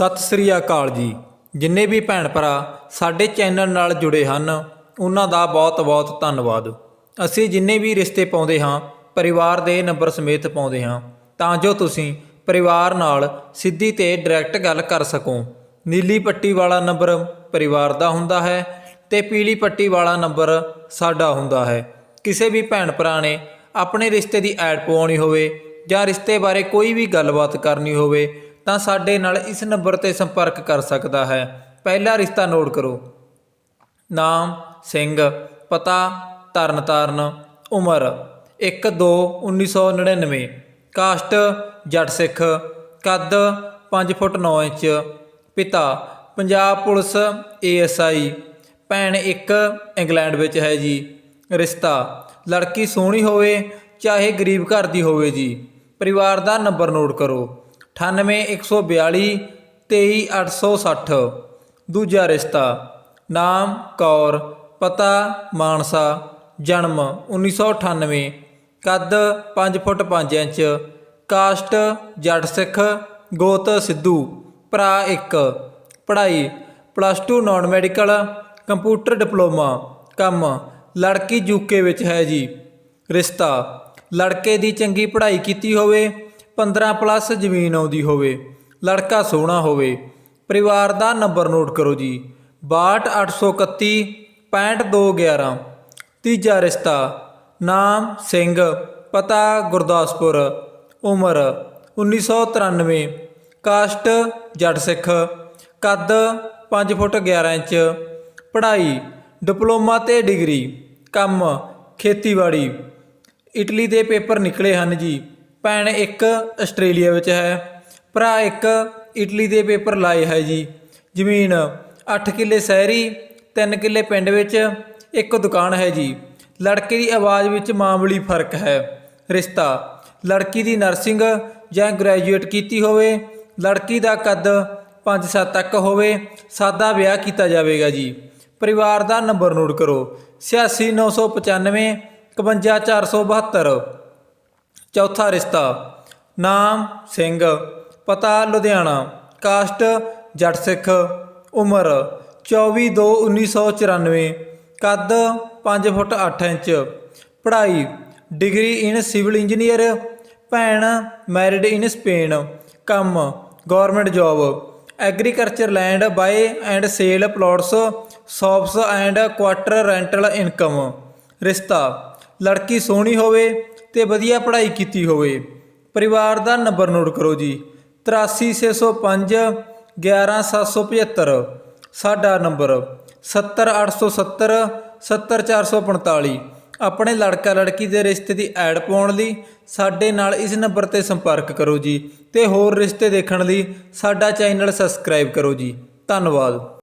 ਸਤਿ ਸ੍ਰੀ ਅਕਾਲ ਜੀ। ਜਿੰਨੇ ਵੀ ਭੈਣ ਭਰਾ ਸਾਡੇ ਚੈਨਲ ਨਾਲ ਜੁੜੇ ਹਨ, ਉਹਨਾਂ ਦਾ ਬਹੁਤ-ਬਹੁਤ ਧੰਨਵਾਦ। ਅਸੀਂ ਜਿੰਨੇ ਵੀ ਰਿਸ਼ਤੇ ਪਾਉਂਦੇ ਹਾਂ, ਪਰਿਵਾਰ ਦੇ ਨੰਬਰ ਸਮੇਤ ਪਾਉਂਦੇ ਹਾਂ, ਤਾਂ ਜੋ ਤੁਸੀਂ ਪਰਿਵਾਰ ਨਾਲ ਸਿੱਧੀ ਤੇ ਡਾਇਰੈਕਟ ਗੱਲ ਕਰ ਸਕੋ। ਨੀਲੀ ਪੱਟੀ ਵਾਲਾ ਨੰਬਰ ਪਰਿਵਾਰ ਦਾ ਹੁੰਦਾ ਹੈ ਤੇ ਪੀਲੀ ਪੱਟੀ ਵਾਲਾ ਨੰਬਰ ਸਾਡਾ ਹੁੰਦਾ ਹੈ। ਕਿਸੇ ਵੀ ਭੈਣ ਭਰਾ ਨੇ ਆਪਣੇ ਰਿਸ਼ਤੇ ਦੀ ਐਡ ਪਵਾਉਣੀ ਹੋਵੇ ਜਾਂ ਰਿਸ਼ਤੇ ਬਾਰੇ ਕੋਈ ਵੀ ਗੱਲਬਾਤ ਕਰਨੀ ਹੋਵੇ ਤਾਂ ਸਾਡੇ ਨਾਲ ਇਸ ਨੰਬਰ ਤੇ ਸੰਪਰਕ ਕਰ ਸਕਦਾ ਹੈ। ਪਹਿਲਾ ਰਿਸ਼ਤਾ ਨੋਟ ਕਰੋ। ਨਾਮ, ਸਿੰਘ, ਪਤਾ ਤਰਨਤਾਰਨ ਉਮਰ 1/2/1999 ਕਾਸਟ, ਜੱਟ ਸਿੱਖ, ਕੱਦ 5 ਫੁੱਟ 9 ਇੰਚ। ਪਿਤਾ, ਪੰਜਾਬ ਪੁਲਿਸ, ਏਐਸਆਈ। ਭੈਣ ਇੱਕ, ਇੰਗਲੈਂਡ ਵਿੱਚ ਹੈ ਜੀ। ਰਿਸ਼ਤਾ, ਲੜਕੀ ਸੋਹਣੀ ਹੋਵੇ, ਚਾਹੇ ਗਰੀਬ ਘਰ ਦੀ ਹੋਵੇ ਜੀ। ਪਰਿਵਾਰ ਦਾ ਨੰਬਰ ਨੋਟ ਕਰੋ। 98142 23860 ਦੂਜਾ ਰਿਸ਼ਤਾ, ਨਾਮ ਕੌਰ, ਪਤਾ, ਮਾਨਸਾ, ਜਨਮ 1998 ਕੱਦ 5 ਫੁੱਟ 5 ਇੰਚ। ਕਾਸਟ, ਜੱਟ ਸਿੱਖ, ਗੋਤ ਸਿੱਧੂ, ਭਰਾ 1 ਪੜ੍ਹਾਈ plus 2 non medical computer diploma ਕੰਮ, ਲੜਕੀ ਯੂਕੇ ਵਿੱਚ ਹੈ ਜੀ। ਰਿਸ਼ਤਾ, ਲੜਕੇ ਦੀ ਚੰਗੀ ਪੜ੍ਹਾਈ ਕੀਤੀ ਹੋਵੇ 15 ਪਲੱਸ ਜ਼ਮੀਨ ਆਉਂਦੀ ਹੋਵੇ, ਲੜਕਾ ਸੋਹਣਾ ਹੋਵੇ, ਪਰਿਵਾਰ ਦਾ ਨੰਬਰ ਨੋਟ ਕਰੋ ਜੀ। 62831 65211 ਤੀਜਾ ਰਿਸ਼ਤਾ, ਨਾਮ ਸਿੰਘ, ਪਤਾ ਗੁਰਦਾਸਪੁਰ। ਉਮਰ 1993 ਕਾਸਟ, ਜੱਟ ਸਿੱਖ। ਕੱਦ 5 ਫੁੱਟ 11 ਇੰਚ। ਪੜ੍ਹਾਈ, ਡਿਪਲੋਮਾ ਤੇ ਡਿਗਰੀ। ਕੰਮ, ਖੇਤੀਬਾੜੀ। ਇਟਲੀ ਦੇ ਪੇਪਰ ਨਿਕਲੇ ਹਨ ਜੀ। ਭੈਣ ਇੱਕ ਆਸਟ੍ਰੇਲੀਆ ਵਿੱਚ ਹੈ, ਭਰਾ ਇੱਕ ਇਟਲੀ ਦੇ ਪੇਪਰ ਲਾਏ ਹੈ ਜੀ। ਜ਼ਮੀਨ 8 ਕਿੱਲੇ ਸ਼ਹਿਰੀ 3 ਕਿੱਲੇ ਪਿੰਡ ਵਿੱਚ, ਇੱਕ ਦੁਕਾਨ ਹੈ ਜੀ। ਲੜਕੇ ਦੀ ਆਵਾਜ਼ ਵਿੱਚ ਮਾਮੂਲੀ ਫ਼ਰਕ ਹੈ। ਰਿਸ਼ਤਾ, ਲੜਕੀ ਦੀ ਨਰਸਿੰਗ ਜਾਂ ਗ੍ਰੈਜੂਏਟ ਕੀਤੀ ਹੋਵੇ, ਲੜਕੀ ਦਾ ਕੱਦ 5-7 ਤੱਕ ਹੋਵੇ, ਸਾਦਾ ਵਿਆਹ ਕੀਤਾ ਜਾਵੇਗਾ ਜੀ। ਪਰਿਵਾਰ ਦਾ ਨੰਬਰ ਨੋਟ ਕਰੋ 86995 51472 ਚੌਥਾ ਰਿਸ਼ਤਾ। ਨਾਮ ਸਿੰਘ। ਪਤਾ ਲੁਧਿਆਣਾ। ਕਾਸਟ ਜੱਟ ਸਿੱਖ। ਉਮਰ 24/2/1994 ਕੱਦ 5 ਫੁੱਟ 8 ਇੰਚ। ਪੜ੍ਹਾਈ। Degree in civil engineer. ਭੈਣ ਮੈਰਿਡ ਇਨ ਸਪੇਨ। ਕੰਮ। Government job. Agriculture land buy and sell plots. Shops and quarter rental income. ਰਿਸ਼ਤਾ। ਲੜਕੀ ਸੋਹਣੀ ਹੋਵੇ। ਤੇ ਵਧੀਆ ਪੜ੍ਹਾਈ ਕੀਤੀ ਹੋਵੇ। ਪਰਿਵਾਰ ਦਾ ਨੰਬਰ ਨੋਟ ਕਰੋ ਜੀ। 83605 11775 ਸਾਡਾ ਨੰਬਰ 70870 70445 ਆਪਣੇ ਲੜਕਾ ਲੜਕੀ ਦੇ ਰਿਸ਼ਤੇ ਦੀ ਐਡ ਪਾਉਣ ਲਈ ਸਾਡੇ ਨਾਲ ਇਸ ਨੰਬਰ ਤੇ ਸੰਪਰਕ ਕਰੋ ਜੀ ਤੇ ਹੋਰ ਰਿਸ਼ਤੇ ਦੇਖਣ ਲਈ ਸਾਡਾ ਚੈਨਲ ਸਬਸਕ੍ਰਾਈਬ ਕਰੋ ਜੀ। ਧੰਨਵਾਦ।